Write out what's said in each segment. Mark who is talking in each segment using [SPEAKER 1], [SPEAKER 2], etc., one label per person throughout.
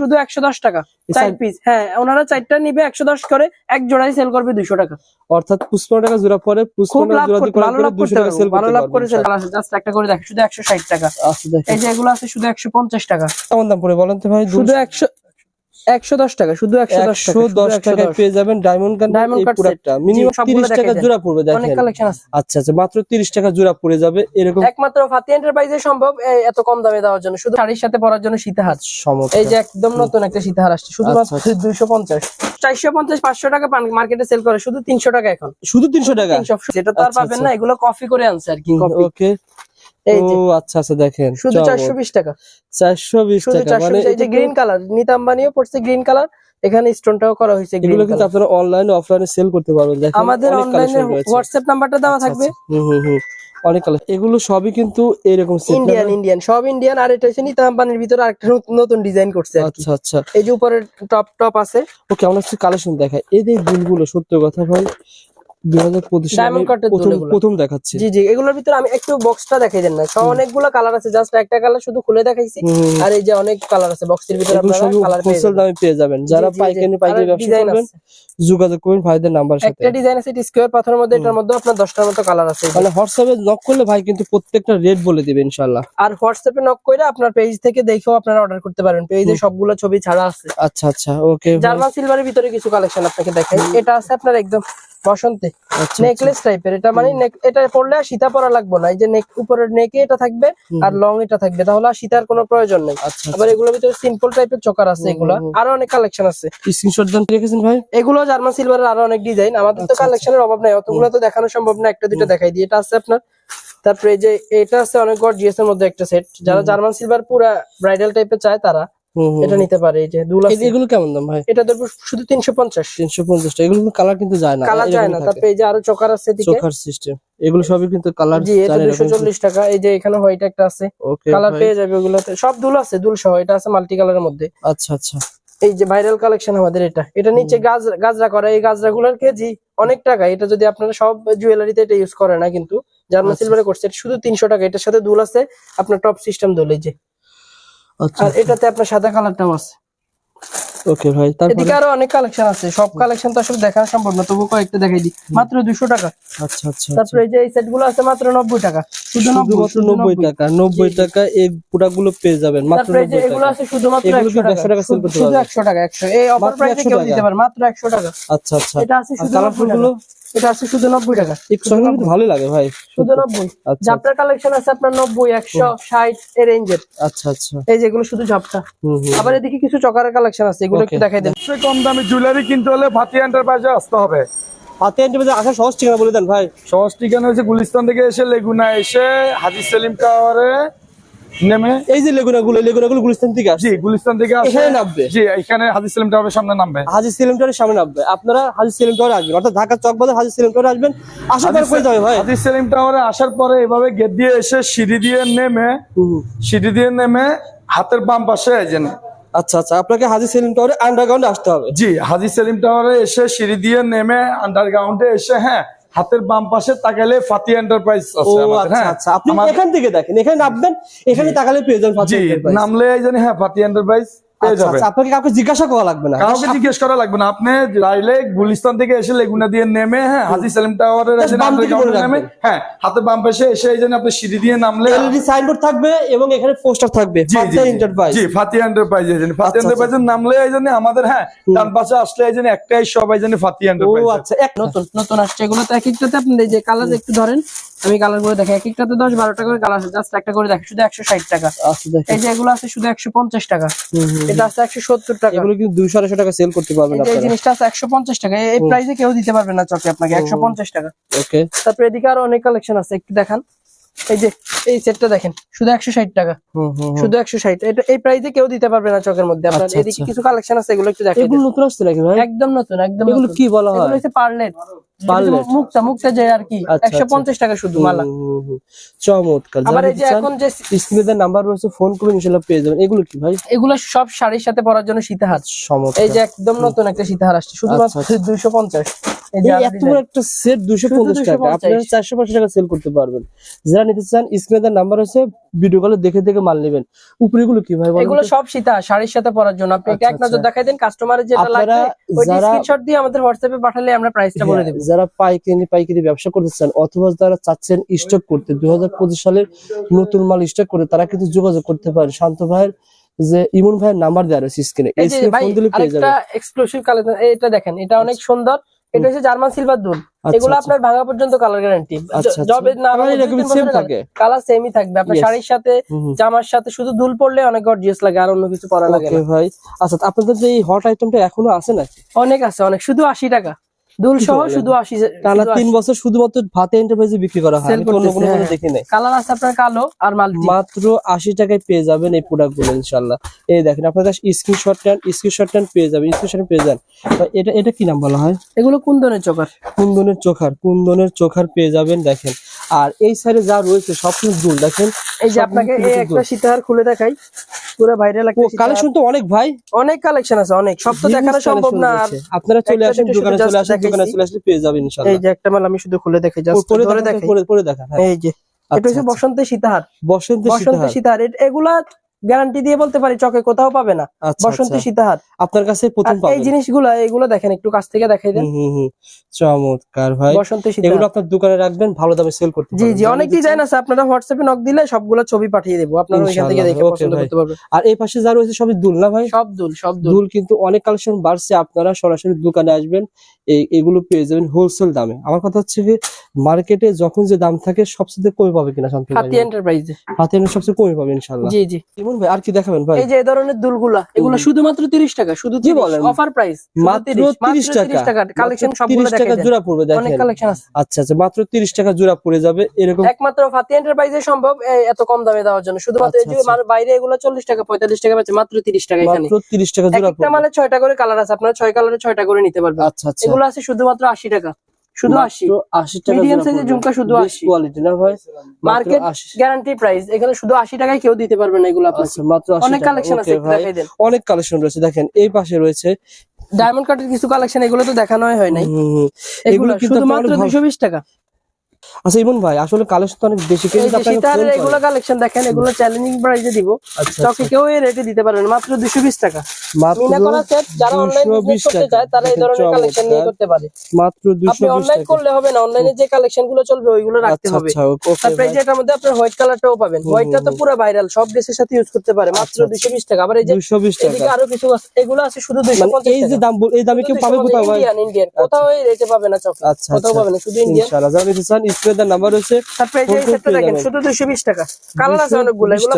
[SPEAKER 1] শুধু একশো দশ টাকা। চার পিস হ্যাঁ ওনারা চারটা নিবে একশো দশ করে এক জোড়াই সেল করবে দুশো টাকা।
[SPEAKER 2] অর্থাৎ পঁচপন্ন টাকা জোড়া পরে
[SPEAKER 1] ভালো লাভ করতে ভালো লাভ করে সেল জাস্ট একটা করে দেখ শুধু একশো ষাট টাকা।
[SPEAKER 2] আচ্ছা
[SPEAKER 1] এই যে এগুলো আছে শুধু একশো পঞ্চাশ টাকা।
[SPEAKER 2] কেমন দাম পড়ে বলেন তো ভাই?
[SPEAKER 1] শুধু একশো একশো দশ টাকা শুধু একশো দশ
[SPEAKER 2] টাকায় পেয়ে যাবেন ডায়মন্ড। পুরোটা। মিনিমাম তিরিশ টাকা জোড়া পড়বে
[SPEAKER 1] অনেক কালেকশন আছে।
[SPEAKER 2] আচ্ছা আচ্ছা মাত্র তিরিশ টাকা জোড়া পড়ে যাবে এরকম
[SPEAKER 1] একমাত্র ফাতি এন্টারপ্রাইজে সম্ভব এত কম দামে দেওয়ার জন্য। শুধু শাড়ির সাথে পরার জন্য সীতাহার।
[SPEAKER 2] সমস্যা।
[SPEAKER 1] এই যে একদম নতুন একটা সীতাহার আসছে শুধুমাত্র
[SPEAKER 2] আচ্ছা,
[SPEAKER 1] দুইশো পঞ্চাশ। চারশো পঞ্চাশ পাঁচশো টাকা মার্কেটে সেল করে শুধু তিনশো টাকা এখন।
[SPEAKER 2] শুধু তিনশো টাকা?
[SPEAKER 1] যেটা তো আর
[SPEAKER 2] আচ্ছা,
[SPEAKER 1] পাবেন
[SPEAKER 2] আচ্ছা।
[SPEAKER 1] না এগুলো কফি করে আনছে আর কি
[SPEAKER 2] ওকে
[SPEAKER 1] এই যে।
[SPEAKER 2] আচ্ছা আচ্ছা দেখেন
[SPEAKER 1] শুধু চারশো বিশ টাকা।
[SPEAKER 2] মানে
[SPEAKER 1] এই যে গ্রিন কালার নিতাম্বানিও পড়ছে গ্রিন কালার এখানে স্টোনটাও করা হয়েছে
[SPEAKER 2] এগুলো কিন্তু আপনারা অনলাইনে অফলাইনে সেল করতে পারবেন। দেখেন
[SPEAKER 1] আমাদের অনলাইনে হোয়াটসঅ্যাপ নাম্বারটা দেওয়া
[SPEAKER 2] আচ্ছা,
[SPEAKER 1] থাকবে।
[SPEAKER 2] আচ্ছা। হুম হুম হুম অনেক কালার এগুলো সবই কিন্তু এরকম
[SPEAKER 1] ইন্ডিয়ান ইন্ডিয়ান সব ইন্ডিয়ান আর এটা হচ্ছে নিতাম্বানির ভিতরে আরেকটা নতুন- ডিজাইন করছে
[SPEAKER 2] আচ্ছা আচ্ছা।
[SPEAKER 1] এই যে উপরে টপ টপ আছে।
[SPEAKER 2] ওকে আমরা হচ্ছে কালেকশন দেখাই। এদের দুলগুলো সত্য কথা ভাই দুই হাজার পঁচিশ প্রথম। দেখাচ্ছি।
[SPEAKER 1] জি জি এগুলোর ভিতরে আমি একটু বক্সটা দেখাই দেন না। অনেকগুলো কালার আছে জাস্ট একটা কালার শুধু খুলে দেখাইছি। আর এই যে অনেক কালার আছে বক্সের ভিতরে
[SPEAKER 2] এগুলো
[SPEAKER 1] আপনারা কালার পেয়ে
[SPEAKER 2] হোলসেল
[SPEAKER 1] যাবেন।
[SPEAKER 2] দামে পেয়ে যাবেন। যারা
[SPEAKER 1] জি, জি, জি।
[SPEAKER 2] পাইকারি পাইকারি ব্যবসা করবেন যোগাযোগ করবেন ভাইদের নাম্বার সাথে।
[SPEAKER 1] একটা ডিজাইন আছে স্কোয়ার পাথরের মধ্যে এটার মধ্যে আপনার দশটার মতো কালার আছে।
[SPEAKER 2] মানে হোয়াটসঅ্যাপে নক করলে ভাই কিন্তু প্রত্যেকটা রেট বলে দিবে
[SPEAKER 1] আর হোয়াটসঅ্যাপে নক করে আপনার পেজ থেকে দেখেও আপনারা অর্ডার করতে পারবেন। পেজে সবগুলো ছবি ছাড়া আছে।
[SPEAKER 2] আচ্ছা আচ্ছা ওকে
[SPEAKER 1] জার্মান সিলভারের ভিতরে কিছু কালেকশন আপনাকে দেখাই। এটা আছে আপনার একদম বসন্তে
[SPEAKER 2] আচ্ছা
[SPEAKER 1] নেকলেস টাইপের এটা মানে এটা পরলে আর সীতা পরা লাগবে না। এই যে নেক উপরের নেকে এটা থাকবে আর লং এটা থাকবে। তাহলে আর সীতার কোনো প্রয়োজন নেই।
[SPEAKER 2] আচ্ছা
[SPEAKER 1] আবার এগুলোর ভিতরে সিম্পল টাইপের চকার আছে এগুলো। আরও অনেক কালেকশন আছে।
[SPEAKER 2] স্ক্রিনশট দেন রেখেছেন ভাই?
[SPEAKER 1] এগুলো জার্মান সিলভারের আরও অনেক ডিজাইন আমাদের তো
[SPEAKER 2] আচ্ছা,
[SPEAKER 1] কালেকশনের অভাব নাই। অতগুলো তো দেখানো সম্ভব না। একটা দুটো দেখাই দিই। এটা আছে আপনার। তারপরে এই যে এটা আছে অনেক গর্জিয়াস এর মধ্যে একটা সেট যারা জার্মান সিলভার পুরা ব্রাইডাল টাইপের চায় তারা। এটা নিতে পারে এই যে দুল
[SPEAKER 2] এগুলো কেমন দাম ভাই?
[SPEAKER 1] এটা ধরবো শুধু তিনশো পঞ্চাশ।
[SPEAKER 2] তিনশো পঞ্চাশ টাকা এগুলো কালার কিন্তু যায় না।
[SPEAKER 1] কালার যায় না। তারপরে এই যে আরও চকার আছে
[SPEAKER 2] চোখার সিস্টেম এগুলো সবই কিন্তু কালার
[SPEAKER 1] জি এটা দুশো চল্লিশ টাকা। এই যে এখানে হোয়াইট একটা আছে। কালার পেয়ে যাবে ওগুলোতে। সব দুল আছে দুল সহ। এটা আছে মাল্টি কালারের মধ্যে।
[SPEAKER 2] আচ্ছা আচ্ছা।
[SPEAKER 1] এই যে ভাইরাল কালেকশন আমাদের এটা। এটা নিচে গাছ গাজরা করা। এই গাজরা গুলোর কেজি অনেক টাকা। এটা যদি আপনারা সব জুয়েলারিতে এটা ইউজ করে না কিন্তু জার্মান
[SPEAKER 2] আচ্ছা।
[SPEAKER 1] সিলভারে করছে এটা শুধু তিনশো টাকা। এটার সাথে দুল আছে। আপনার টপ সিস্টেম দুল এই যে।
[SPEAKER 2] আচ্ছা
[SPEAKER 1] আর এটাতে আপনার সাদা কালারটাও আছে।
[SPEAKER 2] ওকে ভাই তারপরে?
[SPEAKER 1] এদিকে আরও অনেক কালেকশন আছে সব কালেকশন তো আসলে দেখানো সম্ভব না তবু কয়েকটা দেখাই দিই। মাত্র দুশো টাকা।
[SPEAKER 2] আচ্ছা আচ্ছা
[SPEAKER 1] তারপরে এই যে এই সেটগুলো আছে মাত্র নব্বই টাকা। শুধু নব্বই
[SPEAKER 2] শুধুমাত্র
[SPEAKER 1] শুধু
[SPEAKER 2] নব্বই
[SPEAKER 1] নব্বই।
[SPEAKER 2] টাকা নব্বই টাকা এই প্রোডাক্টগুলো পেয়ে যাবেন মাত্র
[SPEAKER 1] তারপরে এই যে
[SPEAKER 2] নব্বই
[SPEAKER 1] এগুলো আছে শুধুমাত্র
[SPEAKER 2] এগুলো
[SPEAKER 1] 100 টাকা
[SPEAKER 2] 100 টাকা। sell করতে
[SPEAKER 1] শুধু
[SPEAKER 2] পারবে?
[SPEAKER 1] একশো টাকা একশো। এই অফার প্রাইসে কেউ দিতে পারে মাত্র একশো টাকা।
[SPEAKER 2] আচ্ছা আচ্ছা।
[SPEAKER 1] এটা আছে শুধু
[SPEAKER 2] কালারফুলগুলো
[SPEAKER 1] টাকা। এটা আছে শুধু নব্বই টাকা।
[SPEAKER 2] ভালোই লাগে ভাই
[SPEAKER 1] শুধু নব্বই।
[SPEAKER 2] আচ্ছা।
[SPEAKER 1] ঝাপটার কালেকশন আছে আপনার নব্বই একশো ষাট এর রেঞ্জের
[SPEAKER 2] আচ্ছা আচ্ছা।
[SPEAKER 1] এই যেগুলো শুধু ঝাপটা আবার এদিকে কিছু চকারের কালেকশন আছে এগুলো একটু. দেখাই দেন।
[SPEAKER 3] সবচেয়ে কম দামে জুয়েলারি কিনতে হলে ভাতি এন্টারপ্রাইজে আসতে হবে।
[SPEAKER 2] হাতে আসা সহজ ঠিকানা বলে দেন ভাই।
[SPEAKER 3] সহজ ঠিকানা হচ্ছে গুলিস্তান থেকে এসে লেগুনা এসে হাজি সেলিম টাওয়ারে নেমে
[SPEAKER 2] এই যে লেগুনা গুলো গুলিস্তান থেকে আসছে।
[SPEAKER 3] গুলিস্তান থেকে
[SPEAKER 2] এখানে নামবে?
[SPEAKER 3] জি এখানে হাজি সেলিম টাওয়ারের সামনে নামবে।
[SPEAKER 2] হাজি সেলিম টাওয়ারের সামনে নামবে। আপনারা হাজি সেলিম টাওয়ারে আসবেন। অর্থাৎ ঢাকা চক হাজি সেলিম টাওয়ারে আসবেন। আসার পর কই যাবে ভাই?
[SPEAKER 3] হাজি সেলিম টাওয়ারে আসার পরে এভাবে গেট দিয়ে এসে সিঁড়ি দিয়ে নেমে। সিঁড়ি দিয়ে নেমে হাতের বাম পাশে
[SPEAKER 2] আচ্ছা আচ্ছা আপনাকে হাজি সেলিম টাওয়ারে আন্ডারগ্রাউন্ডে আসতে হবে।
[SPEAKER 3] জি হাজি সেলিম টাওয়ারে এসে সিঁড়ি দিয়ে নেমে আন্ডারগ্রাউন্ডে এসে হ্যাঁ হাতের বাম পাশে তাকালে ফাতি এন্টারপ্রাইজ আছে আমাদের
[SPEAKER 2] আচ্ছা
[SPEAKER 3] হ্যাঁ।
[SPEAKER 2] আচ্ছা। আপনি এখান থেকে দেখেন এখানে নামবেন এখানে তাকালে পেয়ে যাবেন
[SPEAKER 3] নামলে জানি হ্যাঁ ফাতি এন্টারপ্রাইজ
[SPEAKER 2] আচ্ছা আচ্ছা আপনাকে কাউকে জিজ্ঞাসা করা লাগবে না।
[SPEAKER 3] কাউকে জিজ্ঞেস করা লাগবে না। আপনি গুলিস্তান থেকে এসে লেগুনা দিয়ে নেমে হ্যাঁ হাজি সেলিম টাওয়ারের নেমে হ্যাঁ হাতে বাম পাশে এসে এই জন্য আপনি সিঁড়ি দিয়ে নামলে
[SPEAKER 2] এলইডি সাইনবোর্ড থাকবে এবং এখানে পোস্টার থাকবে। এন্টারপ্রাইজ
[SPEAKER 3] জি এন্টারপ্রাইজ এই জন্য।
[SPEAKER 2] আচ্ছা,
[SPEAKER 3] নামলে এই জন্য আমাদের হ্যাঁ ডান পাশে আসলে এই জন্য একটাই সবাই জানে ফাতি
[SPEAKER 2] ও আচ্ছা এক
[SPEAKER 1] নতুন নতুন আসছে। এগুলো তো এক একটাতে আপনি এই যে কালার একটু ধরেন। আমি কালার করে দেখি এক একটাতে দশ বারো টাকা করে কালার আছে জাস্ট একটা করে দেখি শুধু একশো ষাট টাকা।
[SPEAKER 2] আচ্ছা
[SPEAKER 1] এই যে এগুলো আছে শুধু একশো পঞ্চাশ টাকা। এটা আছে একশো সত্তর টাকা।
[SPEAKER 2] এগুলো কিন্তু দুইশো আড়াইশো টাকা সেল করতে পারবেন
[SPEAKER 1] এই জিনিসটা আছে একশো পঞ্চাশ টাকা। এই প্রাইসে কেউ দিতে পারবে না চকে আপনাকে একশো পঞ্চাশ টাকা।
[SPEAKER 2] ওকে
[SPEAKER 1] তারপরে এদিকে আরও অনেক কালেকশন আছে একটু দেখান। এই যে এই সেটটা দেখেন। শুধু একশো ষাট টাকা। শুধু একশো ষাট। এটা এই প্রাইসে কেউ দিতে পারবে না চকের মধ্যে। আপনার
[SPEAKER 2] আচ্ছা,
[SPEAKER 1] এদিকে
[SPEAKER 2] আচ্ছা।
[SPEAKER 1] কিছু কালেকশন আছে এগুলো একটু দেখেন
[SPEAKER 2] এগুলো নতুন আসছে নাকি ভাই?
[SPEAKER 1] একদম নতুন একদম
[SPEAKER 2] এগুলো কি বলা
[SPEAKER 1] এগুলো
[SPEAKER 2] হয়?
[SPEAKER 1] হচ্ছে পার্লেট
[SPEAKER 2] Parlet।
[SPEAKER 1] মুক্তা মুক্তা যে আর কি
[SPEAKER 2] আচ্ছা,
[SPEAKER 1] একশো পঞ্চাশ টাকা শুধু মালা।
[SPEAKER 2] চমৎকার।
[SPEAKER 1] আবার এই যে এখন যে
[SPEAKER 2] স্ক্রিনে নাম্বার রয়েছে ফোন করে ইনশাল্লাহ পেয়ে যাবেন। এগুলো কি ভাই?
[SPEAKER 1] এগুলো সব শাড়ির সাথে পরার জন্য সীতাহার।
[SPEAKER 2] চমৎকার।
[SPEAKER 1] এই যে একদম নতুন একটা সীতাহার আসছে শুধুমাত্র
[SPEAKER 2] আচ্ছা,
[SPEAKER 1] দুইশো পঞ্চাশ। এই যে
[SPEAKER 2] এই
[SPEAKER 1] আরও
[SPEAKER 2] এত
[SPEAKER 1] design।
[SPEAKER 2] বড় একটা সেট দুশো পঞ্চাশ টাকা।
[SPEAKER 1] 250
[SPEAKER 2] আপনারা চারশো পাঁচশো টাকা সেল করতে পারবেন। যারা নিতে চান স্ক্রিনে নাম্বার আছে ভিডিও কলে দেখে দেখে মাল নেবেন। উপরে এগুলো কি ভাই
[SPEAKER 1] এগুলো সব সীতা শাড়ির সাথে পরার জন্য। আপনি এক
[SPEAKER 2] আচ্ছা,
[SPEAKER 1] নজর
[SPEAKER 2] আচ্ছা।
[SPEAKER 1] দেখাই দেন কাস্টমারের যেটা লাগবে ওই স্ক্রিনশট দিয়ে আমাদের হোয়াটসঅ্যাপে পাঠালে আমরা প্রাইসটা বলে
[SPEAKER 2] হ্যাঁ,
[SPEAKER 1] দেবো।
[SPEAKER 2] যারা পাইকারি পাইকারি ব্যবসা করতে চান অথবা যারা চাচ্ছেন স্টক করতে দুই হাজার পঁচিশ সালের নতুন মাল স্টক করে তারা কিন্তু যোগাযোগ করতে পারে শান্ত ভাইয়ের যে ইমন ভাইয়ের নাম্বার দেওয়া রয়েছে স্ক্রিনে
[SPEAKER 1] এই
[SPEAKER 2] এই
[SPEAKER 1] যে
[SPEAKER 2] ফোন দিলে পেয়ে যাবেন।
[SPEAKER 1] এক্সক্লুসিভ কালেকশন এটা দেখেন এটা অনেক সুন্দর। এটা হচ্ছে জার্মান সিলভার দুল।
[SPEAKER 2] আচ্ছা,
[SPEAKER 1] এগুলো
[SPEAKER 2] আচ্ছা।
[SPEAKER 1] আপনার ভাঙা পর্যন্ত কালার গ্যারান্টি
[SPEAKER 2] আচ্ছা, আচ্ছা।
[SPEAKER 1] জবে না
[SPEAKER 2] থাকে?
[SPEAKER 1] কালার সেমই থাকবে। আপনার শাড়ির সাথে। জামার সাথে শুধু দুল পড়লে অনেক গর্জিয়াস লাগে আর অন্য কিছু পরা লাগে
[SPEAKER 2] ভাই। আচ্ছা আপনাদের যে হট আইটেমটা এখনও আছে নাকি?
[SPEAKER 1] অনেক আছে অনেক। শুধু আশি টাকা। দুল সহ শুধু আশি
[SPEAKER 2] টানা তিন বছর শুধুমাত্র ভাতে এন্টারপ্রাইজে বিক্রি করা হয়।
[SPEAKER 1] Sell
[SPEAKER 2] আমি অন্য কোনো কোনো। দেখি নাই
[SPEAKER 1] কালার আছে আপনার কালো আর মাল্টি
[SPEAKER 2] মাত্র আশি টাকায় পেয়ে যাবেন এই প্রোডাক্টগুলো ইনশাল্লাহ এই দেখেন আপনাদের স্ক্রিনশট নেন স্ক্রিনশট নেন পেয়ে যাবেন স্ক্রিনশট পেয়ে যান। এটা এটা কি নাম বলা হয়?
[SPEAKER 1] এগুলো চোকার?
[SPEAKER 2] চোখার কুন্দনের চোখার পেয়ে যাবেন দেখেন। আর এই সাইডে যা রয়েছে সবকিছু কিছু দুল দেখেন?
[SPEAKER 1] এই যে আপনাকে এই একটা সীতাহার খুলে দেখাই। পুরো ভাইরাল একটা
[SPEAKER 2] কালেকশন তো অনেক ভাই।
[SPEAKER 1] অনেক কালেকশন আছে অনেক। সব তো দেখানো সম্ভব না। আর
[SPEAKER 2] আপনারা চলে আসেন দোকানে চলে আসেন দোকানে চলে আসলে পেয়ে যাবেন
[SPEAKER 1] এই যে একটা মাল আমি শুধু খুলে দেখাই জাস্ট
[SPEAKER 2] পরে
[SPEAKER 1] দেখাই।
[SPEAKER 2] পরে পরে দেখা হ্যাঁ।
[SPEAKER 1] এই যে এটা
[SPEAKER 2] আচ্ছা,
[SPEAKER 1] হচ্ছে
[SPEAKER 2] আচ্ছা।
[SPEAKER 1] বসন্তের সীতাহার।
[SPEAKER 2] বসন্ত
[SPEAKER 1] বসন্তের
[SPEAKER 2] সীতাহার।
[SPEAKER 1] এগুলা গ্যারান্টি দিয়ে বলতে পারি চকে কোথাও পাবে না।
[SPEAKER 2] আচ্ছা আচ্ছা।
[SPEAKER 1] সীতাহার
[SPEAKER 2] আপনার কাছে প্রথম
[SPEAKER 1] এই জিনিসগুলো এগুলো দেখেন একটু কাছ থেকে দেখাই দেন।
[SPEAKER 2] হুম হুম চমৎকার ভাই।
[SPEAKER 1] বসন্তী বসন্তের
[SPEAKER 2] এগুলো আপনার দোকানে রাখবেন ভালো দামে সেল করতে
[SPEAKER 1] জি জি অনেক ডিজাইন আছে আপনারা হোয়াটসঅ্যাপে নক দিলে সবগুলো ছবি পাঠিয়ে দেবো। আপনারা ওইখান থেকে দেখে পছন্দ করতে পারবেন।
[SPEAKER 2] আর এই পাশে যা রয়েছে সবই দুল না ভাই?
[SPEAKER 1] সব দুল সব দুল।
[SPEAKER 2] দুল কিন্তু অনেক কালেকশন বাড়ছে আপনারা সরাসরি দোকানে আসবেন এই এগুলো পেয়ে যাবেন হোলসেল দামে। আমার কথা হচ্ছে যে মার্কেটে যখন যে দাম থাকে সবচেয়ে কমে পাবে কিনা শান্ত
[SPEAKER 1] হাতি এন্টারপ্রাইজে
[SPEAKER 2] হাতে এনে সবচেয়ে কমে পাবে ইনশাল্লাহ
[SPEAKER 1] জি জি।
[SPEAKER 2] ভাই আর কি দেখাবেন ভাই?
[SPEAKER 1] এই যে এই ধরনের দুলগুলা এগুলো শুধুমাত্র তিরিশ টাকা শুধু
[SPEAKER 2] কি বলেন?
[SPEAKER 1] অফার প্রাইস
[SPEAKER 2] মাত্র তিরিশ টাকা।
[SPEAKER 1] কালেকশন সবগুলো
[SPEAKER 2] 30 টাকা জোড়া পড়বে
[SPEAKER 1] অনেক কালেকশন আছে।
[SPEAKER 2] আচ্ছা আচ্ছা মাত্র তিরিশ টাকা জোড়া পড়ে যাবে এরকম
[SPEAKER 1] একমাত্র ফাতি এন্টারপ্রাইজে সম্ভব এত কম দামে দেওয়ার জন্য। শুধুমাত্র এই যে
[SPEAKER 2] আচ্ছা, আচ্ছা।
[SPEAKER 1] বাইরে এগুলো চল্লিশ টাকা পঁয়তাল্লিশ টাকা পাচ্ছে মাত্র তিরিশ টাকা এখানে।
[SPEAKER 2] মাত্র তিরিশ টাকা জোড়া
[SPEAKER 1] একটা
[SPEAKER 2] পড়বে।
[SPEAKER 1] মালে ছয়টা করে কালার আছে আপনারা ছয় কালারে ছয়টা করে নিতে পারবেন।
[SPEAKER 2] আচ্ছা আচ্ছা।
[SPEAKER 1] এগুলো আছে শুধুমাত্র আশি টাকা। শুধু আশি
[SPEAKER 2] মাত্র আশি। টাকা
[SPEAKER 1] মিডিয়াম
[SPEAKER 2] সাইজের
[SPEAKER 1] ঝুমকা শুধু 80
[SPEAKER 2] কোয়ালিটি না ভাই।
[SPEAKER 1] মার্কেট
[SPEAKER 2] 80
[SPEAKER 1] গ্যারান্টি প্রাইস এখানে শুধু আশি টাকায় কেউ দিতে পারবে না এগুলো আপনাকে।
[SPEAKER 2] আচ্ছা মাত্র 80
[SPEAKER 1] অনেক কালেকশন আছে দেখাই দেন
[SPEAKER 2] অনেক কালেকশন রয়েছে। দেখেন এই পাশে রয়েছে।
[SPEAKER 1] ডায়মন্ড কাটের কিছু কালেকশন এগুলো তো দেখানোই হয় নাই। এগুলো
[SPEAKER 2] কিন্তু
[SPEAKER 1] শুধুমাত্র
[SPEAKER 2] আপনার ভালো-
[SPEAKER 1] দুশো বিশ টাকা।
[SPEAKER 2] আচ্ছা ইমন ভাই আসলে কালেকশন তো অনেক বেশি।
[SPEAKER 1] সীতাহারের
[SPEAKER 2] ফোন
[SPEAKER 1] এগুলো কালেকশন দেখেন এগুলো চ্যালেঞ্জিং প্রাইসে দিব।
[SPEAKER 2] আচ্ছা
[SPEAKER 1] চকে কেউ এই রেটে দিতে পারবেন না, মাত্র দুশো বিশ টাকা।
[SPEAKER 2] মাত্র
[SPEAKER 1] মিনা করা সেট যারা অনলাইন বিজনেস করতে চায় তারা এই ধরনের কালেকশন নিয়ে করতে পারে।
[SPEAKER 2] মাত্র দুশো
[SPEAKER 1] আপনি অনলাইন করলে হবে না অনলাইনে যে কালেকশনগুলো চলবে ওইগুলো রাখতে
[SPEAKER 2] আচ্ছা
[SPEAKER 1] হবে।
[SPEAKER 2] আচ্ছা ওকে
[SPEAKER 1] তারপরে এই যে এটার মধ্যে আপনার হোয়াইট কালারটাও পাবেন। হোয়াইটটা তো পুরো ভাইরাল সব ড্রেসের সাথে ইউজ করতে পারে মাত্র
[SPEAKER 2] আচ্ছা,
[SPEAKER 1] দুশো বিশ টাকা। আবার এই যে
[SPEAKER 2] দুশো বিশ
[SPEAKER 1] এদিকে আরও কিছু আছে এগুলো আছে শুধু দুইশো
[SPEAKER 2] মানে
[SPEAKER 1] পঞ্চাশ
[SPEAKER 2] এই যে দাম এই দামে কেউ পাবে কোথাও ভাই?
[SPEAKER 1] ইন্ডিয়ান ইন্ডিয়ান কোথাও এই রেটে পাবে না চক
[SPEAKER 2] আচ্ছা
[SPEAKER 1] কোথাও
[SPEAKER 2] আচ্ছা।
[SPEAKER 1] পাবে না শুধু ইন্ডিয়ান
[SPEAKER 2] ইনশাআল্লাহ যারা নিতে চান স্ক্রিনের নাম্বার রয়েছে
[SPEAKER 1] তারপরে এই এই সেটটা দেখেন। শুধু টাকা। কালার আছে অনেকগুলো এগুলো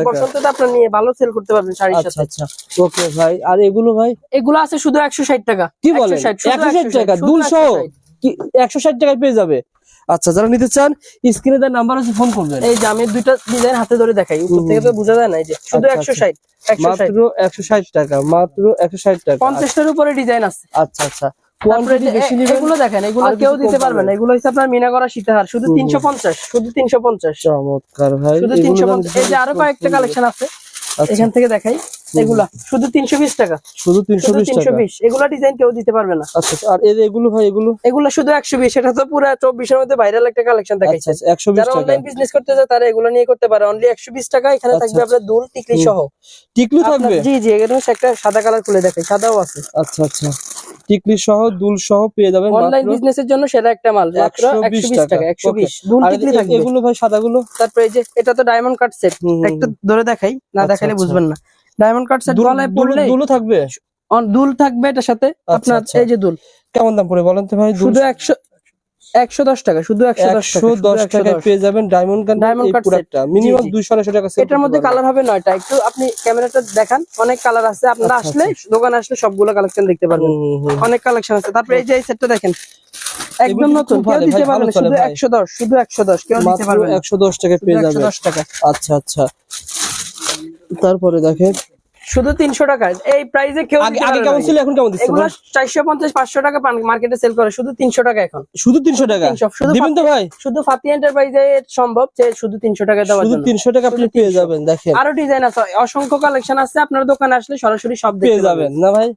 [SPEAKER 1] আপনার নিয়ে ভালো সেল করতে পারবেন শাড়ির
[SPEAKER 2] আচ্ছা
[SPEAKER 1] সাথে।
[SPEAKER 2] আচ্ছা। ওকে ভাই আর এগুলো ভাই?
[SPEAKER 1] এগুলো আছে শুধু একশো ষাট টাকা।
[SPEAKER 2] কি বলেন?
[SPEAKER 1] 160, শুধু
[SPEAKER 2] একশো ষাট
[SPEAKER 1] 160,
[SPEAKER 2] টাকা
[SPEAKER 1] শুধু
[SPEAKER 2] দুল সহ
[SPEAKER 1] 160
[SPEAKER 2] কি একশো ষাট টাকায় পেয়ে যাবে? আচ্ছা যারা নিতে চান স্ক্রিনে তার নাম্বার আছে ফোন করবেন।
[SPEAKER 1] এই যে আমি দুইটা ডিজাইন হাতে ধরে দেখাই উপর থেকে তো বোঝা যায় না এই যে শুধু
[SPEAKER 2] আচ্ছা,
[SPEAKER 1] একশো
[SPEAKER 2] আচ্ছা।
[SPEAKER 1] ষাট একশো ষাট।
[SPEAKER 2] মাত্র একশো ষাট টাকা মাত্র একশো ষাট টাকা।
[SPEAKER 1] পঞ্চাশটার উপরে ডিজাইন আছে।
[SPEAKER 2] আচ্ছা আচ্ছা। কোয়ান্টিটি বেশি নেবেন
[SPEAKER 1] এগুলো দেখেন এগুলো কেউ দিতে পারবে না। এগুলো হচ্ছে আপনার মিনা করা সীতাহার শুধু
[SPEAKER 2] হুম,
[SPEAKER 1] তিনশো পঞ্চাশ শুধু তিনশো পঞ্চাশ।
[SPEAKER 2] চমৎকার ভাই
[SPEAKER 1] শুধু
[SPEAKER 2] এগুলো
[SPEAKER 1] তিনশো
[SPEAKER 2] দাম
[SPEAKER 1] পঞ্চাশ। এই যে আরও কয়েকটা কালেকশন আছে
[SPEAKER 2] আচ্ছা,
[SPEAKER 1] এখান থেকে দেখাই। এগুলা শুধু তিনশো বিশ টাকা।
[SPEAKER 2] শুধু টাকা?
[SPEAKER 1] এগুলা ডিজাইন কেউ দিতে পারবে না।
[SPEAKER 2] আচ্ছা আচ্ছা, আর এগুলো ভাই এগুলো?
[SPEAKER 1] এগুলো শুধু একশো বিশ এটা তো পুরো মধ্যে ভাইরাল একটা কালেকশন দেখাইছে।
[SPEAKER 2] আচ্ছা
[SPEAKER 1] যারা অনলাইন বিজনেস করতে চায় তারা এগুলো নিয়ে করতে পারে। অনলি টাকা এখানে থাকবে আপনার দুল টিকলি সহ।
[SPEAKER 2] টিকলি থাকবে?
[SPEAKER 1] জি জি একটা সাদা কালার খুলে দেখাই সাদাও আছে।
[SPEAKER 2] আচ্ছা আচ্ছা। টিকলি সহ দুল সহ পেয়ে যাবেন
[SPEAKER 1] অনলাইন বিজনেসের জন্য সেটা একটা মাল মাত্র
[SPEAKER 2] 120
[SPEAKER 1] একশো বিশ
[SPEAKER 2] টাকা।
[SPEAKER 1] টাকা একশো বিশ।
[SPEAKER 2] Okay.
[SPEAKER 1] দুল টিকলি থাকবে।
[SPEAKER 2] এগুলো ভাই সাদাগুলো?
[SPEAKER 1] তারপরে এই যে এটা তো ডায়মন্ড কাট সেট
[SPEAKER 2] হুম,
[SPEAKER 1] ধরে দেখাই না দেখালে। বুঝবেন না। ডায়মন্ড কাট সেট গলায় পড়লে
[SPEAKER 2] দুলও থাকবে?
[SPEAKER 1] দুল থাকবে এটার সাথে? আপনার
[SPEAKER 2] আচ্ছা।
[SPEAKER 1] এই যে দুল।
[SPEAKER 2] কেমন দাম পড়ে বলেন তো ভাই?
[SPEAKER 1] শুধু একশো একশো দশ টাকা শুধু একশো দশ টাকা
[SPEAKER 2] টাকায় পেয়ে যাবেন ডায়মন্ড কাট
[SPEAKER 1] cut set।
[SPEAKER 2] প্রোডাক্টটা মিনিমাম
[SPEAKER 1] জি।
[SPEAKER 2] দুইশো আড়াইশো টাকা
[SPEAKER 1] এটার মধ্যে কালার হবে নয়টা। একটু আপনি ক্যামেরাটা দেখান অনেক কালার আছে। আপনারা
[SPEAKER 2] আচ্ছা,
[SPEAKER 1] আসলে দোকানে আসলে সবগুলো কালেকশন দেখতে পারবেন। অনেক কালেকশন আছে। তারপরে এই যে এই সেটটা দেখেন একদম নতুন। কেউ দিতে পারবে না। শুধু। একশো দশ শুধু একশো দশ কেউ দিতে পারবে
[SPEAKER 2] একশো দশ টাকায়
[SPEAKER 1] শুধু
[SPEAKER 2] পেয়ে যাবেন
[SPEAKER 1] দশ টাকা।
[SPEAKER 2] আচ্ছা আচ্ছা। তারপরে দেখেন
[SPEAKER 1] শুধু তিনশো টাকা। এই প্রাইসে কেউ
[SPEAKER 2] আগে কেমন ছিল এখন কেমন
[SPEAKER 1] দিচ্ছে চারশো পঞ্চাশ পাঁচশো টাকা মার্কেটে সেল করে। শুধু তিনশো টাকা এখন।
[SPEAKER 2] শুধু তিনশো টাকা?
[SPEAKER 1] 300 শুধু
[SPEAKER 2] দিবেন তো ভাই।
[SPEAKER 1] শুধু ফাতি এন্টারপ্রাইজে সম্ভব যে শুধু তিনশো টাকা দেওয়া
[SPEAKER 2] শুধু তিনশো টাকা আপনি পেয়ে যাবেন দেখেন।
[SPEAKER 1] আরও ডিজাইন আছে। অসংখ্য কালেকশন আছে। আপনার দোকানে আসলে সরাসরি সব
[SPEAKER 2] পেয়ে যাবেন না ভাই?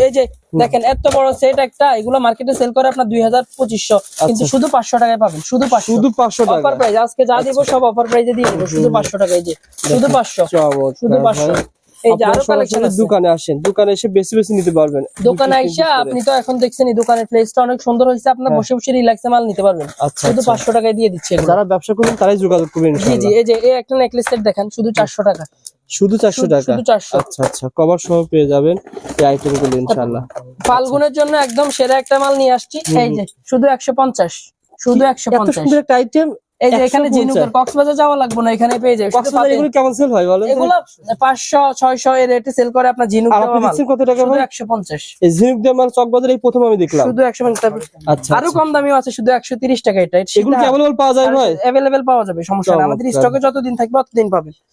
[SPEAKER 1] এই যে দেখেন এত বড় সেট একটা এগুলো মার্কেটে সেল করে আপনার 2500 কিন্তু শুধু 500 টাকায় পাবেন শুধু আজকে যা দিব সব অফার প্রাইসে দিয়ে দেব শুধু পাঁচশো টাকায় যে শুধু
[SPEAKER 2] 500
[SPEAKER 1] শুধু
[SPEAKER 2] 500 দোকানে আসেন দোকানে এসে বেশি বেশি নিতে পারবেন।
[SPEAKER 1] দোকানে আইসা আপনি তো এখন দেখছেন এই দোকানের প্লেসটা অনেক সুন্দর হয়েছে আপনার বসে বসে রিল্যাক্সে মাল নিতে পারবেন।
[SPEAKER 2] হ্যাঁ। আচ্ছা,
[SPEAKER 1] শুধু
[SPEAKER 2] আচ্ছা।
[SPEAKER 1] পাঁচশো টাকায় দিয়ে দিচ্ছে
[SPEAKER 2] যারা ব্যবসা করবেন তারাই যোগাযোগ করবেন
[SPEAKER 1] জি জি এই যে এই একটা নেকলেস সেট দেখেন শুধু চারশো টাকা।
[SPEAKER 2] শুধু চারশো টাকা?
[SPEAKER 1] শুধু 400
[SPEAKER 2] আচ্ছা আচ্ছা কভার সহ পেয়ে যাবেন এই আইটেমগুলো ইনশাল্লাহ
[SPEAKER 1] ফাল্গুনের জন্য একদম সেরা একটা মাল নিয়ে আসছি। এই যে শুধু একশো পঞ্চাশ শুধু একশো পঞ্চাশ।
[SPEAKER 2] একটা আইটেম
[SPEAKER 1] এই যে এখানে জিনুকের কক্সবাজার যাওয়া লাগবে না এখানে পেয়ে যাবে।
[SPEAKER 2] কক্সবাজার এগুলো কেমন সেল হয় বলেন
[SPEAKER 1] এগুলো পাঁচশো ছয়শো এর রেটে সেল করে আপনার জিনুক দেওয়া মাল।
[SPEAKER 2] কত টাকা
[SPEAKER 1] শুধু
[SPEAKER 2] ভাই?
[SPEAKER 1] একশো পঞ্চাশ।
[SPEAKER 2] এই ঝিনুক দিয়ে আমার চকবাজার এই প্রথম আমি দেখলাম।
[SPEAKER 1] শুধু একশো পঞ্চাশ
[SPEAKER 2] আচ্ছা
[SPEAKER 1] আরও
[SPEAKER 2] আচ্ছা।
[SPEAKER 1] কম দামিও আছে শুধু একশো তিরিশ টাকা এটা।
[SPEAKER 2] এগুলো কি অ্যাভেলেবল পাওয়া যায় ভাই?
[SPEAKER 1] অ্যাভেলেবেল পাওয়া যাবে সমস্যা নেই। আমাদের স্টকে যতদিন থাকবে ততদিন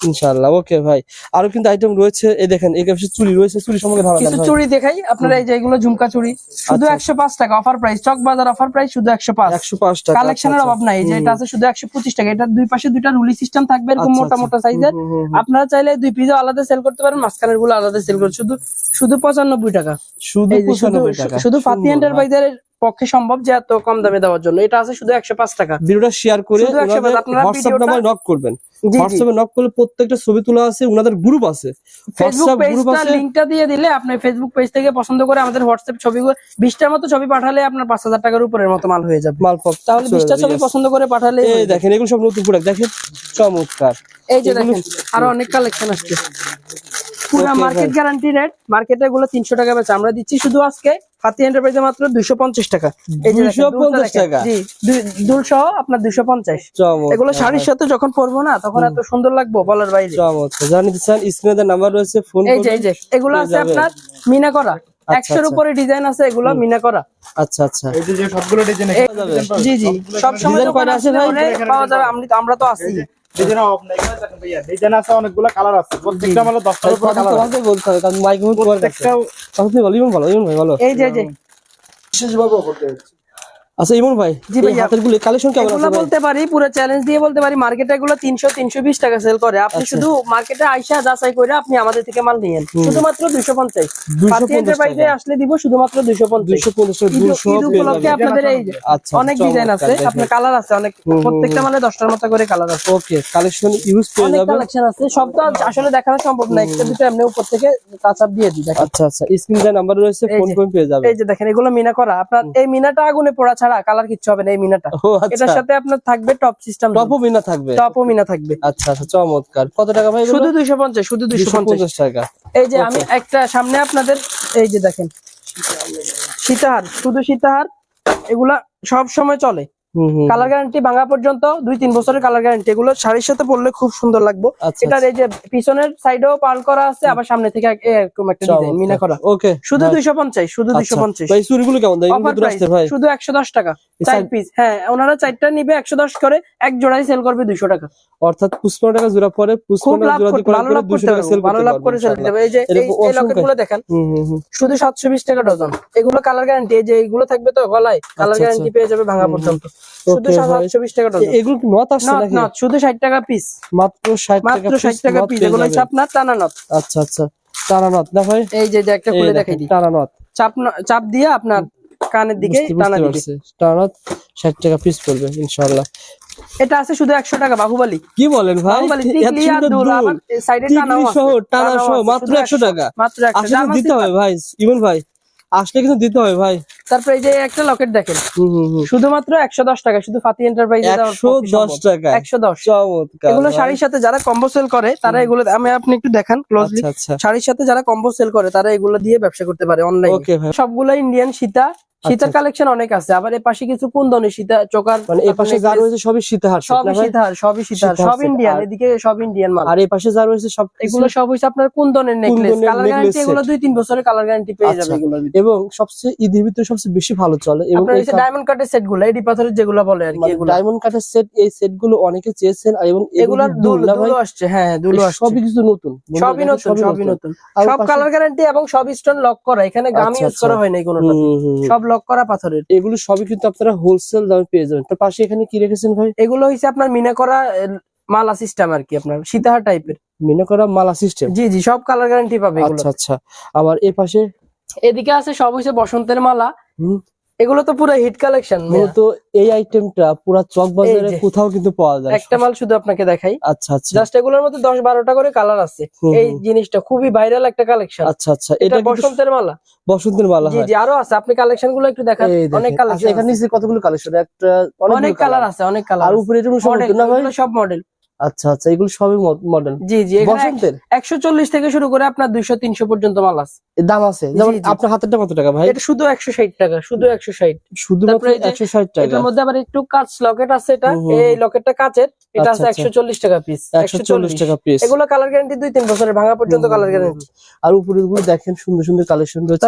[SPEAKER 2] ইনশাআল্লাহ ওকে ভাই। আরও কিন্তু আইটেম রয়েছে। এই দেখেন এই কাছে চুড়ি রয়েছে চুড়ি সম্পর্কে ধারণা
[SPEAKER 1] কিছু চুড়ি দেখাই আপনারা এই যে এগুলো ঝুমকা চুড়ি শুধু
[SPEAKER 2] আচ্ছা,
[SPEAKER 1] একশো পাঁচ টাকা অফার প্রাইস চক বাজার অফার প্রাইস শুধু একশো পাঁচ।
[SPEAKER 2] একশো পাঁচ টাকা
[SPEAKER 1] কালেকশনের
[SPEAKER 2] আচ্ছা,
[SPEAKER 1] অভাব নাই এই যে এটা আছে শুধু একশো পঁচিশ টাকা। এটা দুই পাশে দুইটা রুলি সিস্টেম থাকবে এরকম
[SPEAKER 2] আচ্ছা,
[SPEAKER 1] মোটা
[SPEAKER 2] আচ্ছা।
[SPEAKER 1] মোটা সাইজের। আপনারা চাইলে দুই পিসও আলাদা সেল করতে পারেন মাঝখানেরগুলো আলাদা সেল করেন। শুধু শুধু পঁচানব্বই টাকা।
[SPEAKER 2] শুধু
[SPEAKER 1] শুধু
[SPEAKER 2] 95 টাকা।
[SPEAKER 1] শুধু ফাতি এন্টারপ্রাইজের পক্ষে সম্ভব যে এত কম দামে দেওয়ার জন্য। এটা আছে শুধু একশো পাঁচ টাকা।
[SPEAKER 2] ভিডিওটা শেয়ার করে
[SPEAKER 1] শুধু 150 আপনারা
[SPEAKER 2] হোয়াটসঅ্যাপ নাম্বারে নক করবেন। হোয়াটসঅ্যাপে নক করলে প্রত্যেকটা ছবি তোলা আছে ওনাদের গ্রুপ আছে।
[SPEAKER 1] ফেসবুক
[SPEAKER 2] হোয়াটসঅ্যাপ
[SPEAKER 1] পেজটা লিংকটা দিয়ে দিলে আপনি ফেসবুক পেজ থেকে পছন্দ করে আমাদের হোয়াটসঅ্যাপ ছবিগুলো মতো ছবি পাঠালে আপনার পাঁচ হাজার টাকার উপরের মতো মাল হয়ে যাবে।
[SPEAKER 2] মাল
[SPEAKER 1] তাহলে বিশটা ছবি পছন্দ করে পাঠালে
[SPEAKER 2] এই দেখেন এগুলো সব নতুন প্রোডাক্ট দেখেন চমৎকার।
[SPEAKER 1] এই যে দেখেন আরও অনেক কালেকশন আসছে। পুরো মার্কেট গ্যারান্টি রেট মার্কেটে গুলো তিনশো টাকা বেচে। আমরা দিচ্ছি শুধু আজকে ফাতি এন্টারপ্রাইজে মাত্র দুইশো পঞ্চাশ টাকা। এই যে দেখেন,
[SPEAKER 2] 250
[SPEAKER 1] দুলটা দেখেন।
[SPEAKER 2] টাকা?
[SPEAKER 1] জি দুল সহ আপনার দুইশো পঞ্চাশ। এগুলো শাড়ির সাথে যখন পরবো না তখন এত সুন্দর লাগবো বলার বাইরে।
[SPEAKER 2] চান স্ক্রিনে নাম্বার রয়েছে ফোন
[SPEAKER 1] এই যে এগুলো আছে আপনার মিনা করা। একশোর
[SPEAKER 2] আচ্ছা।
[SPEAKER 1] উপরে ডিজাইন আছে এগুলো মিনা করা।
[SPEAKER 2] আচ্ছা আচ্ছা।
[SPEAKER 4] এই যে যে সবগুলো ডিজাইন
[SPEAKER 1] জি জি। সব সময় পাওয়া যাবে আমরা তো আছি।
[SPEAKER 4] ডিজাইন আছে অনেকগুলো কালার আছে প্রত্যেকটা মালে 10টার উপর কালার আছে।
[SPEAKER 2] বলতে হবে কারণ বলো
[SPEAKER 1] এই যে যে।
[SPEAKER 4] বিশেষভাবে দিয়েছে
[SPEAKER 2] আচ্ছা ইমন ভাই এই। কালেকশন কেমন আছে
[SPEAKER 1] বলতে পারি পুরো চ্যালেঞ্জ দিয়ে বলতে পারি মার্কেটে এগুলো তিনশো তিনশো বিশ টাকা সেল করে। আপনি
[SPEAKER 2] আচ্ছা।
[SPEAKER 1] শুধু মার্কেটে আইসা যাচাই করে আপনি আমাদের থেকে মাল নিয়েন। শুধুমাত্র দুইশো পঞ্চাশ।
[SPEAKER 2] 250
[SPEAKER 1] এন্টারপ্রাইজে আসলে দিব শুধুমাত্র দুইশো পঞ্চাশ।
[SPEAKER 2] দুইশো পঞ্চাশ টাকা
[SPEAKER 1] ঈদ
[SPEAKER 2] দুশো
[SPEAKER 1] ঈদ উপলক্ষে আপনাদের এই
[SPEAKER 2] আচ্ছা
[SPEAKER 1] অনেক ডিজাইন আছে। আপনার কালার আছে অনেক প্রত্যেকটা মানে দশটার মতো করে কালার আছে।
[SPEAKER 2] ওকে কালেকশন ইউজ পেয়ে
[SPEAKER 1] অনেক কালেকশন আছে। সব তো আসলে দেখানো সম্ভব না। একটা দুটো এমনি উপর থেকে টাচ আপ দিয়ে দিই
[SPEAKER 2] আচ্ছা আচ্ছা স্ক্রিন নাম্বার রয়েছে ফোন করে পেয়ে যাবেন।
[SPEAKER 1] এই যে দেখেন এগুলো মিনা করা। আপনার এই মিনাটা আগুনে পোড়া ছাড়া কালার কিচ্ছু হবে না এই মিনাটা।
[SPEAKER 2] আচ্ছা।
[SPEAKER 1] এটার সাথে আপনার থাকবে টপ সিস্টেম
[SPEAKER 2] টপও মিনা থাকবে।
[SPEAKER 1] টপও মিনা থাকবে।
[SPEAKER 2] আচ্ছা আচ্ছা চমৎকার। কত টাকা ভাই
[SPEAKER 1] শুধু দুইশো পঞ্চাশ শুধু দুইশো
[SPEAKER 2] দুশো
[SPEAKER 1] পঞ্চাশ
[SPEAKER 2] পঞ্চাশ টাকা।
[SPEAKER 1] এই যে আমি একটা সামনে আপনাদের এই যে দেখেন। সীতাহার শুধু সীতাহার এগুলা সব সময় চলে। কালার গ্যারান্টি ভাঙা পর্যন্ত দুই তিন বছরের কালার গ্যারান্টি এগুলো শাড়ির সাথে পরলে খুব সুন্দর লাগবে।
[SPEAKER 2] আচ্ছা,
[SPEAKER 1] এটার এই যে পিছনের সাইড সাইডেও পাল করা আছে আবার সামনে থেকে এরকম একটা ডিজাইন মিনা করা।
[SPEAKER 2] ওকে
[SPEAKER 1] শুধু দুইশো পঞ্চাশ শুধু দুইশো পঞ্চাশ।
[SPEAKER 2] ভাই চুরিগুলো কেমন? দাম দূর আসতে ভাই।
[SPEAKER 1] শুধু একশো দশ টাকা। চার পিস হ্যাঁ ওনারা চারটা নিবে একশো দশ করে এক জোড়াই সেল করবে দুইশো টাকা।
[SPEAKER 2] অর্থাৎ পুষ্পন টাকা জোড়া পরে
[SPEAKER 1] খুব
[SPEAKER 2] পুষ্পন টাকা জোড়া
[SPEAKER 1] করতে লাভ করতে
[SPEAKER 2] টাকা সেল
[SPEAKER 1] পারবে ভালো লাভ করে সেল দিতে এই যে এই-
[SPEAKER 2] এরকম
[SPEAKER 1] এই লকেট
[SPEAKER 2] অসংখ্য-
[SPEAKER 1] গুলো দেখেন শুধু সাতশো বিশ টাকা ডজন। এগুলো কালার গ্যারান্টি এই যে এগুলো থাকবে তো গলায় কালার
[SPEAKER 2] আচ্ছা,
[SPEAKER 1] গ্যারান্টি পেয়ে যাবে ভাঙা পর্যন্ত।
[SPEAKER 2] এগুলো কি নথ আসছে নাকি?
[SPEAKER 1] নট শুধু ষাট টাকা পিস
[SPEAKER 2] মাত্র ষাট টাকা
[SPEAKER 1] মাত্র টাকা পিস এগুলো হচ্ছে আপনার টানা নট
[SPEAKER 2] আচ্ছা আচ্ছা। টানা নথ না ভাই?
[SPEAKER 1] এই যে যে একটা খুলে দেখাই দিই।
[SPEAKER 2] টানা নথ।
[SPEAKER 1] চাপ চাপ দিয়ে আপনার কানের দিকে টানা দিবে।
[SPEAKER 2] টানা নথ ষাট টাকা পিস পড়বে ইনশাআল্লাহ।
[SPEAKER 1] এটা আছে শুধু একশো টাকা বাহুবালি।
[SPEAKER 2] কি বলেন ভাই?
[SPEAKER 1] সাইডে
[SPEAKER 2] সহ, টানা সহ, মাত্র 100 টাকা।
[SPEAKER 1] মাত্র
[SPEAKER 2] দিতে হবে ভাই ইমন ভাই। আসলে কিন্তু দিতে হবে ভাই।
[SPEAKER 1] তারপরে এই যে একটা লকেট দেখেন। শুধুমাত্র একশো দশ টাকা শুধু ফাতি এন্টারপ্রাইজ
[SPEAKER 2] একশো দশ টাকা।
[SPEAKER 1] একশো দশ। এগুলো শাড়ির সাথে যারা কম্বো সেল করে তারা এগুলো আমি আপনি একটু দেখান ক্লোজলি
[SPEAKER 2] আচ্ছা আচ্ছা।
[SPEAKER 1] শাড়ির সাথে যারা কম্বো সেল করে তারা এগুলো দিয়ে ব্যবসা করতে পারে অনলাইন সবগুলো ইন্ডিয়ান সীতা সীতার
[SPEAKER 2] আচ্ছা।
[SPEAKER 1] কালেকশন অনেক আছে আবার এই পাশে কিছু কুন্দনি সীতা চোকার
[SPEAKER 2] মানে এই পাশে যা রয়েছে সবই সীতাহার না
[SPEAKER 1] সবই
[SPEAKER 2] ভাই?
[SPEAKER 1] সবই
[SPEAKER 2] সীতাহার
[SPEAKER 1] সব ইন্ডিয়ান এদিকে সব ইন্ডিয়ান মাল
[SPEAKER 2] আর এই পাশে যা রয়েছে সব
[SPEAKER 1] এগুলো সব হইছে আপনার কুন্দনের নেকলেস কালার গ্যারান্টি এগুলো
[SPEAKER 2] set।
[SPEAKER 1] দুই তিন বছরের কালার গ্যারান্টি পেয়ে যাবে
[SPEAKER 2] আচ্ছা।
[SPEAKER 1] এগুলো
[SPEAKER 2] এবং সবচেয়ে ঈদের ভিতরে সবচেয়ে বেশি ভালো চলে এবং
[SPEAKER 1] আপনার হচ্ছে ডায়মন্ড কাটের সেটগুলো এডি পাথরের যেগুলো বলে আর কি এগুলো
[SPEAKER 2] ডায়মন্ড কাঠের সেট এই সেটগুলো অনেকে চেয়েছেন এবং
[SPEAKER 1] এগুলোর দুল আসছে হ্যাঁ দুলো আসছে
[SPEAKER 2] সবই কিছু নতুন
[SPEAKER 1] সবই নতুন সবই নতুন সব কালার গ্যারান্টি এবং সব স্টোন লক করা এখানে গাম
[SPEAKER 2] আচ্ছা,
[SPEAKER 1] ইউজ
[SPEAKER 2] আচ্ছা।
[SPEAKER 1] করা হয় নাই কোনোটা। সব লক করা পাথরের।
[SPEAKER 2] এগুলো সবই কিন্তু আপনারা হোলসেল দামে পেয়ে যাবেন। তো পাশে এখানে কি রেখেছেন ভাই?
[SPEAKER 1] এগুলো হচ্ছে আপনার মিনা করা মালা সিস্টেম আর কি আপনার সীতাহার টাইপের
[SPEAKER 2] মিনা করা মালা সিস্টেম
[SPEAKER 1] জি জি সব কালার গ্যারান্টি পাবে এগুলো।
[SPEAKER 2] আচ্ছা আচ্ছা। আবার এ পাশে?
[SPEAKER 1] এদিকে আছে সব হচ্ছে বসন্তের মালা। এগুলো তো পুরো হিট কালেকশন
[SPEAKER 2] মূলত এই আইটেমটা পুরা চক বাজারে কোথাও কিন্তু পাওয়া যায়।
[SPEAKER 1] একটা মাল শুধু আপনাকে দেখাই।
[SPEAKER 2] আচ্ছা আচ্ছা।
[SPEAKER 1] জাস্ট এগুলোর মধ্যে দশ বারোটা করে কালার আছে। এই জিনিসটা খুবই ভাইরাল একটা কালেকশন
[SPEAKER 2] আচ্ছা আচ্ছা।
[SPEAKER 1] এটা বসন্তের মালা।
[SPEAKER 2] বসন্তের মালা
[SPEAKER 1] জি জি আরও আছে। আপনি কালেকশনগুলো একটু দেখান। অনেক
[SPEAKER 2] আচ্ছা,
[SPEAKER 1] কালেকশন
[SPEAKER 2] এখানে নিচে কতগুলো কালেকশন একটা
[SPEAKER 1] অনেক কালার আছে অনেক কালার
[SPEAKER 2] আর উপরে সব নতুন
[SPEAKER 1] সব মডেল
[SPEAKER 2] আচ্ছা আচ্ছা এগুলো সবই মডেল
[SPEAKER 1] জি জি
[SPEAKER 2] বসন্তের?
[SPEAKER 1] একশো চল্লিশ থেকে শুরু করে আপনার দুইশো তিনশো পর্যন্ত মাল আছে।
[SPEAKER 2] দাম আছে? যেমন আপনার হাতেরটা কত টাকা ভাই?
[SPEAKER 1] এটা শুধু একশো ষাট টাকা শুধু একশো ষাট।
[SPEAKER 2] শুধুমাত্র
[SPEAKER 1] তারপরে এই যে
[SPEAKER 2] একশো ষাট টাকা।
[SPEAKER 1] এটার মধ্যে আবার একটু কাঁচ লকেট আছে এটা। এই লকেটটা কাঁচের। এটা
[SPEAKER 2] আচ্ছা,
[SPEAKER 1] আছে
[SPEAKER 2] আচ্ছা।
[SPEAKER 1] একশো চল্লিশ টাকা পিস
[SPEAKER 2] একশো চল্লিশ টাকা পিস
[SPEAKER 1] এগুলো কালার গ্যারান্টি দুই তিন বছরের ভাঙা পর্যন্ত কালার গ্যারান্টি
[SPEAKER 2] আর উপরে গুলো দেখেন সুন্দর সুন্দর কালেকশন রয়েছে।